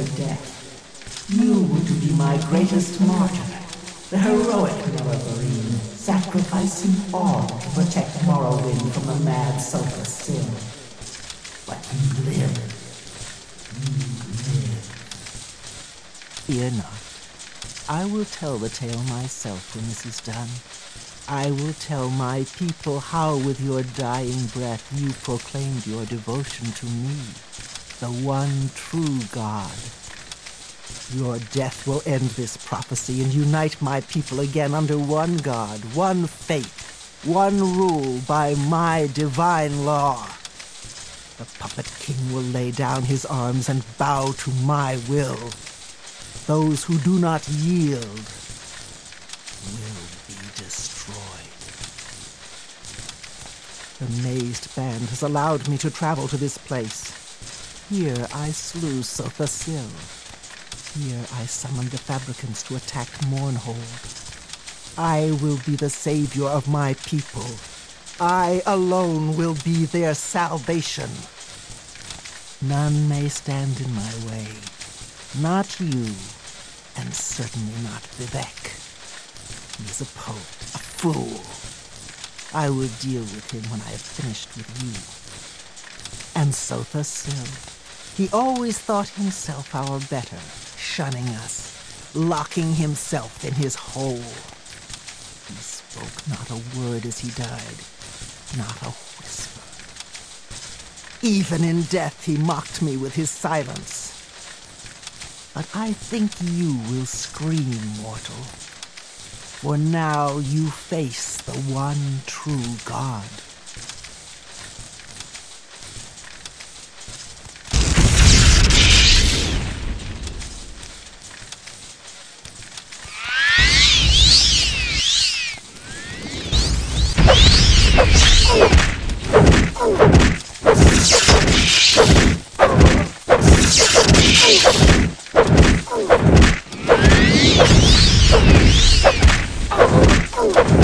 your death. You were to be my greatest martyr, the heroic Nerevarine, sacrificing all to protect Morrowind from the mad Sulfur Sill. But you live. You live. Fear not. I will tell the tale myself when this is done. I will tell my people how with your dying breath you proclaimed your devotion to me, the one true God. Your death will end this prophecy and unite my people again under one God, one faith, one rule by my divine law. The puppet king will lay down his arms and bow to my will. Those who do not yield will be destroyed. The mazed band has allowed me to travel to this place. Here I slew Sothasil. Here I summoned the fabricants to attack Mournhold. I will be the savior of my people. I alone will be their salvation. None may stand in my way. Not you, and certainly not Vivek. He is a poet, a fool. I will deal with him when I have finished with you. And Sotha. He always thought himself our better, shunning us, locking himself in his hole. He spoke not a word as he died, not a whisper. Even in death he mocked me with his silence. But I think you will scream, mortal. For now you face the one true God. Oh!